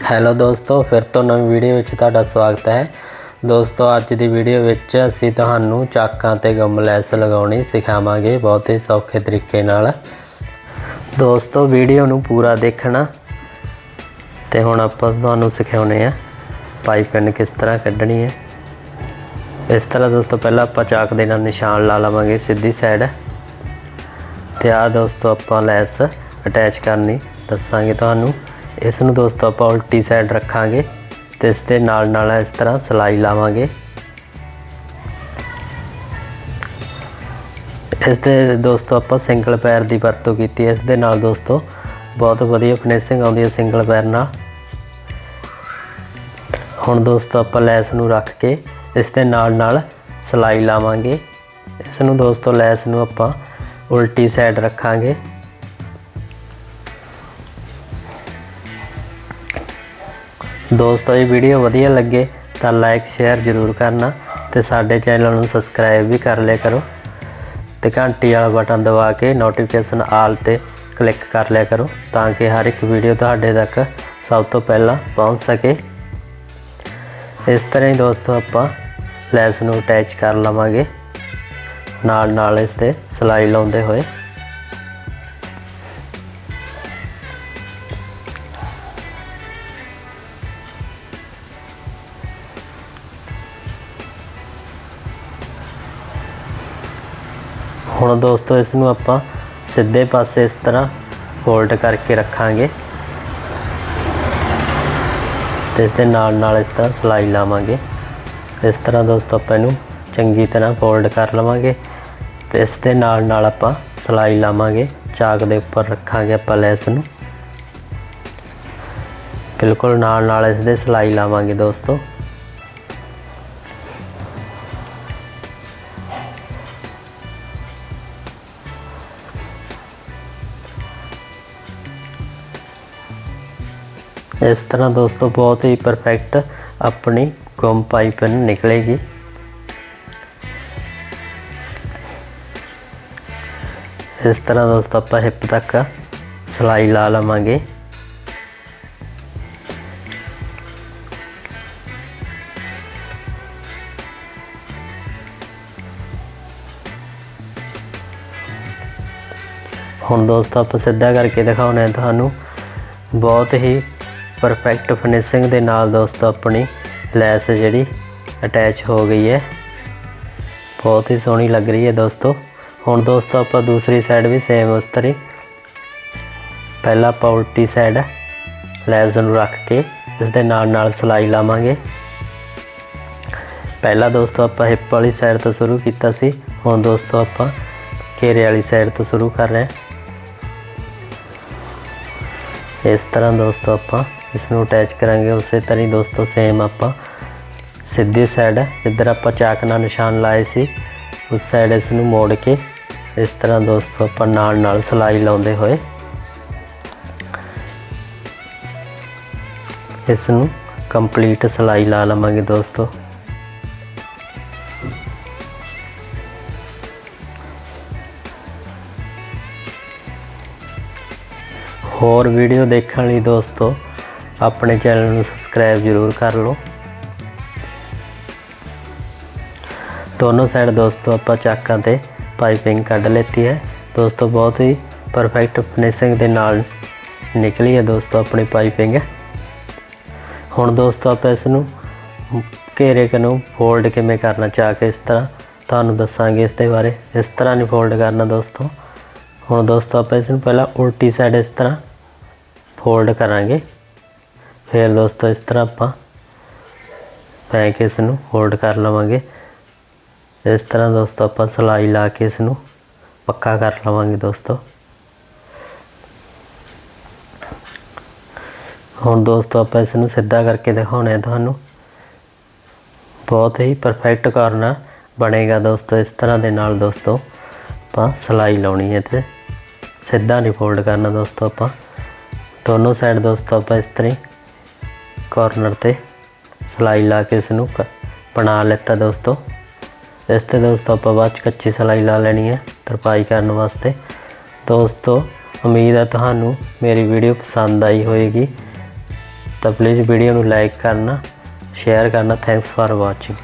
Hello ਦੋਸਤੋ, ਫਿਰ ਤੋਂ ਨਵੀਂ ਵੀਡੀਓ ਵਿੱਚ ਤੁਹਾਡਾ ਸਵਾਗਤ ਹੈ। ਦੋਸਤੋ, ਅੱਜ ਦੀ ਵੀਡੀਓ ਵਿੱਚ ਅਸੀਂ ਤੁਹਾਨੂੰ ਚਾਕਾਂ ਤੇ ਗਮ ਲੈਸ ਲਗਾਉਣੀ ਸਿਖਾਵਾਂਗੇ ਬਹੁਤ ਹੀ ਸੌਖੇ ਤਰੀਕੇ ਨਾਲ। ਦੋਸਤੋ ਵੀਡੀਓ ਨੂੰ ਪੂਰਾ ਦੇਖਣਾ ਤੇ ਹੁਣ ਆਪਾਂ ਤੁਹਾਨੂੰ ਸਿਖਾਉਣੇ ਆ ਪਾਈਪਿੰਗ ਕਿਸ ਤਰ੍ਹਾਂ ਕੱਢਣੀ ਹੈ। ਇਸ ਤਰ੍ਹਾਂ ਦੋਸਤੋ, ਪਹਿਲਾਂ ਆਪਾਂ ਚਾਕ ਦੇ ਨਾਲ ਨਿਸ਼ਾਨ ਲਾ ਲਵਾਂਗੇ ਸਿੱਧੀ ਸਾਈਡ ਤੇ ਆ ਦੋਸਤੋ, ਆਪਾਂ ਲੈਸ ਅਟੈਚ ਕਰਨੀ, ਦੱਸਾਂਗੇ ਤੁਹਾਨੂੰ। ਇਸ ਨੂੰ ਦੋਸਤੋ ਆਪਾਂ ਉਲਟੀ ਸਾਈਡ ਰੱਖਾਂਗੇ ਤੇ ਇਸ ਦੇ ਨਾਲ ਨਾਲ ਇਸ ਤਰ੍ਹਾਂ ਸਲਾਈ ਲਾਵਾਂਗੇ। ਇਸ ਦੇ ਦੋਸਤੋ ਆਪਾਂ ਸਿੰਗਲ ਪੈਰ ਦੀ ਵਰਤੋਂ ਕੀਤੀ ਹੈ। ਇਸ ਦੇ ਨਾਲ ਦੋਸਤੋ ਬਹੁਤ ਵਧੀਆ ਫਿਨਿਸ਼ਿੰਗ ਆਉਂਦੀ ਹੈ ਸਿੰਗਲ ਪੈਰ ਨਾਲ। ਹੁਣ ਦੋਸਤੋ ਆਪਾਂ ਲੈਸ ਨੂੰ ਰੱਖ ਕੇ ਇਸ ਦੇ ਨਾਲ ਨਾਲ ਸਲਾਈ ਲਾਵਾਂਗੇ। ਇਸ ਨੂੰ ਦੋਸਤੋ ਲੈਸ ਨੂੰ ਆਪਾਂ ਉਲਟੀ ਸਾਈਡ ਰੱਖਾਂਗੇ। ਦੋਸਤੋ, ਇਹ ਵੀਡੀਓ ਵਧੀਆ ਲੱਗੇ ਤਾਂ ਲਾਈਕ ਸ਼ੇਅਰ ਜ਼ਰੂਰ ਕਰਨਾ ਤੇ ਸਾਡੇ ਚੈਨਲ ਨੂੰ ਸਬਸਕ੍ਰਾਈਬ ਵੀ ਕਰ ਲਿਆ ਕਰੋ ਤੇ ਘੰਟੀ ਵਾਲਾ ਬਟਨ ਦਬਾ ਕੇ ਨੋਟੀਫਿਕੇਸ਼ਨ ਆਲ ਤੇ ਕਲਿੱਕ ਕਰ ਲਿਆ ਕਰੋ ਤਾਂ ਕਿ ਹਰ ਇੱਕ ਵੀਡੀਓ ਤੁਹਾਡੇ ਤੱਕ ਸਭ ਤੋਂ ਪਹਿਲਾਂ ਪਹੁੰਚ ਸਕੇ। ਇਸ ਤਰ੍ਹਾਂ ਹੀ ਦੋਸਤੋ, ਆਪਾਂ ਲੈਸ ਨੂੰ ਅਟੈਚ ਕਰ ਲਵਾਂਗੇ। ਨਾਲ ਨਾਲ ਇਸ ਤੇ ਸਲਾਈ ਲਾਉਂਦੇ ਹੋਏ। ਹੁਣ ਦੋਸਤੋ, ਇਸ ਨੂੰ ਆਪਾਂ ਸਿੱਧੇ ਪਾਸੇ ਇਸ ਤਰ੍ਹਾਂ ਫੋਲਡ ਕਰਕੇ ਰੱਖਾਂਗੇ। ਤੇ ਇਸ ਦੇ ਨਾਲ ਨਾਲ ਇਸ ਤਰ੍ਹਾਂ ਸਲਾਈ ਲਾਵਾਂਗੇ। ਇਸ ਤਰ੍ਹਾਂ ਦੋਸਤੋ, ਆਪਾਂ ਇਹਨੂੰ ਚੰਗੀ ਤਰ੍ਹਾਂ ਫੋਲਡ ਕਰ ਲਵਾਂਗੇ। ਤੇ ਇਸ ਦੇ ਨਾਲ ਨਾਲ ਆਪਾਂ ਸਲਾਈ ਲਾਵਾਂਗੇ। ਚਾਕ ਦੇ ਉੱਪਰ ਰੱਖਾਂਗੇ ਆਪਾਂ ਲੈਸ ਨੂੰ। ਬਿਲਕੁਲ ਨਾਲ ਨਾਲ ਇਸ ਦੇ ਸਲਾਈ ਲਾਵਾਂਗੇ ਦੋਸਤੋ। ਇਸ ਤਰ੍ਹਾਂ ਦੋਸਤੋ ਬਹੁਤ ਹੀ ਪਰਫੈਕਟ ਆਪਣੀ ਗੁੰਮ ਪਾਈਪਨ ਨਿਕਲੇਗੀ। ਇਸ ਤਰ੍ਹਾਂ ਦੋਸਤੋ ਆਪਾਂ ਹਿੱਪ ਤੱਕ ਸਲਾਈ ਲਾ ਲਵਾਂਗੇ। ਹੁਣ ਦੋਸਤੋ ਆਪਾਂ ਸਿੱਧਾ ਕਰਕੇ ਦਿਖਾਉਣਾ ਹੈ ਤੁਹਾਨੂੰ। ਬਹੁਤ ਹੀ ਪਰਫੈਕਟ ਫਿਨਿਸ਼ਿੰਗ ਦੇ ਨਾਲ ਦੋਸਤੋ ਆਪਣੀ ਲੈਸ ਜਿਹੜੀ ਅਟੈਚ ਹੋ ਗਈ ਹੈ। ਬਹੁਤ ਹੀ ਸੋਹਣੀ ਲੱਗ ਰਹੀ ਹੈ ਦੋਸਤੋ। ਹੁਣ ਦੋਸਤੋ ਆਪਾਂ ਦੂਸਰੀ ਸਾਈਡ ਵੀ ਸੇਮ ਉਸ ਤਰ੍ਹਾਂ ਪਹਿਲਾਂ ਆਪਾਂ ਉਲਟੀ ਸਾਈਡ ਲੈਸ ਨੂੰ ਰੱਖ ਕੇ ਇਸ ਦੇ ਨਾਲ ਨਾਲ ਸਲਾਈ ਲਾਵਾਂਗੇ। ਪਹਿਲਾਂ ਦੋਸਤੋ ਆਪਾਂ ਹਿੱਪ ਵਾਲੀ ਸਾਈਡ ਤੋਂ ਸ਼ੁਰੂ ਕੀਤਾ ਸੀ। ਹੁਣ ਦੋਸਤੋ ਆਪਾਂ ਘੇਰੇ ਵਾਲੀ ਸਾਈਡ ਤੋਂ ਸ਼ੁਰੂ ਕਰ ਰਹੇ ਹਾਂ। ਇਸ ਤਰ੍ਹਾਂ ਦੋਸਤੋ ਆਪਾਂ ਇਸ ਨੂੰ ਅਟੈਚ ਕਰਾਂਗੇ, ਉਸੇ ਤਰ੍ਹਾਂ ਹੀ ਦੋਸਤੋ ਸੇਮ ਆਪਾਂ। ਸਿੱਧੀ ਸਾਈਡ ਜਿੱਧਰ ਆਪਾਂ ਚਾਕ ਨਾਲ ਨਿਸ਼ਾਨ ਲਾਏ ਸੀ, ਉਸ ਸਾਈਡ ਇਸ ਨੂੰ ਮੋੜ ਕੇ ਇਸ ਤਰ੍ਹਾਂ ਦੋਸਤੋ ਆਪਾਂ ਨਾਲ ਨਾਲ ਸਲਾਈ ਲਾਉਂਦੇ ਹੋਏ ਇਸ ਨੂੰ ਕੰਪਲੀਟ ਸਲਾਈ ਲਾ ਲਵਾਂਗੇ ਦੋਸਤੋ। ਹੋਰ ਵੀਡੀਓ ਦੇਖਣ ਲਈ ਦੋਸਤੋ ਆਪਣੇ ਚੈਨਲ ਨੂੰ ਸਬਸਕ੍ਰਾਈਬ ਜ਼ਰੂਰ ਕਰ ਲਓ। ਦੋਨੋਂ ਸਾਈਡ ਦੋਸਤੋ, ਆਪਾਂ ਚਾਕਾਂ ਤੇ ਪਾਈਪਿੰਗ ਕੱਢ ਲੈਤੀ ਹੈ। ਦੋਸਤੋ, ਬਹੁਤ ਹੀ ਪਰਫੈਕਟ ਫਿਨਿਸ਼ਿੰਗ ਦੇ ਨਾਲ ਨਿਕਲੀ ਹੈ ਦੋਸਤੋ ਆਪਣੀ ਪਾਈਪਿੰਗ ਹੁਣ ਦੋਸਤੋ, ਆਪਾਂ ਇਸ ਨੂੰ ਘੇਰੇ ਨੂੰ ਫੋਲਡ ਕਿਵੇਂ ਕਰਨਾ, ਚਾਹ ਕੇ ਇਸ ਤਰ੍ਹਾਂ ਤੁਹਾਨੂੰ ਦੱਸਾਂਗੇ ਇਸ ਦੇ ਬਾਰੇ। ਇਸ ਤਰ੍ਹਾਂ ਨਹੀਂ ਫੋਲਡ ਕਰਨਾ ਦੋਸਤੋ। ਹੁਣ ਦੋਸਤੋ, ਆਪਾਂ ਇਸ ਨੂੰ ਪਹਿਲਾਂ ਉਲਟੀ ਸਾਈਡ ਇਸ ਤਰ੍ਹਾਂ ਫੋਲਡ ਕਰਾਂਗੇ। ਫਿਰ ਦੋਸਤੋ, ਇਸ ਤਰ੍ਹਾਂ ਆਪਾਂ ਪੈ ਕੇ ਇਸ ਨੂੰ ਫੋਲਡ ਕਰ ਲਵਾਂਗੇ। ਇਸ ਤਰ੍ਹਾਂ ਦੋਸਤੋ, ਆਪਾਂ ਸਲਾਈ ਲਾ ਕੇ ਇਸ ਨੂੰ ਪੱਕਾ ਕਰ ਲਵਾਂਗੇ ਦੋਸਤੋ। ਹੁਣ ਦੋਸਤੋ, ਆਪਾਂ ਇਸ ਨੂੰ ਸਿੱਧਾ ਕਰਕੇ ਦਿਖਾਉਣਾ ਹੈ ਤੁਹਾਨੂੰ। ਬਹੁਤ ਹੀ ਪਰਫੈਕਟ ਕਾਰਨਰ ਬਣੇਗਾ ਦੋਸਤੋ, ਇਸ ਤਰ੍ਹਾਂ ਦੇ ਨਾਲ ਦੋਸਤੋ, ਆਪਾਂ ਸਲਾਈ ਲਾਉਣੀ ਹੈ ਤੇ ਸਿੱਧਾ ਨਹੀਂ ਫੋਲਡ ਕਰਨਾ ਦੋਸਤੋ, ਆਪਾਂ। ਦੋਨੋਂ ਸਾਈਡ ਦੋਸਤੋ, ਆਪਾਂ ਇਸ ਤਰ੍ਹਾਂ ਕਾਰਨਰ ਤੇ ਸਲਾਈ ਲਾ ਕੇ ਇਸ ਨੂੰ ਬਣਾ ਲੈਤਾ ਦੋਸਤੋ। ਇਸ ਤੇ ਦੋਸਤੋ ਆਪਾਂ ਬਾਅਦ ਚ ਕੱਚੀ ਸਲਾਈ ਲਾ ਲੈਣੀ ਹੈ ਤਰਪਾਈ ਕਰਨ ਵਾਸਤੇ। ਦੋਸਤੋ, ਉਮੀਦ ਹੈ ਤੁਹਾਨੂੰ ਮੇਰੀ ਵੀਡੀਓ ਪਸੰਦ ਆਈ ਹੋਵੇਗੀ ਤਾਂ ਪਲੀਜ਼ ਵੀਡੀਓ ਨੂੰ ਲਾਈਕ ਕਰਨਾ ਸ਼ੇਅਰ ਕਰਨਾ ਥੈਂਕਸ ਫਾਰ ਵਾਚਿੰਗ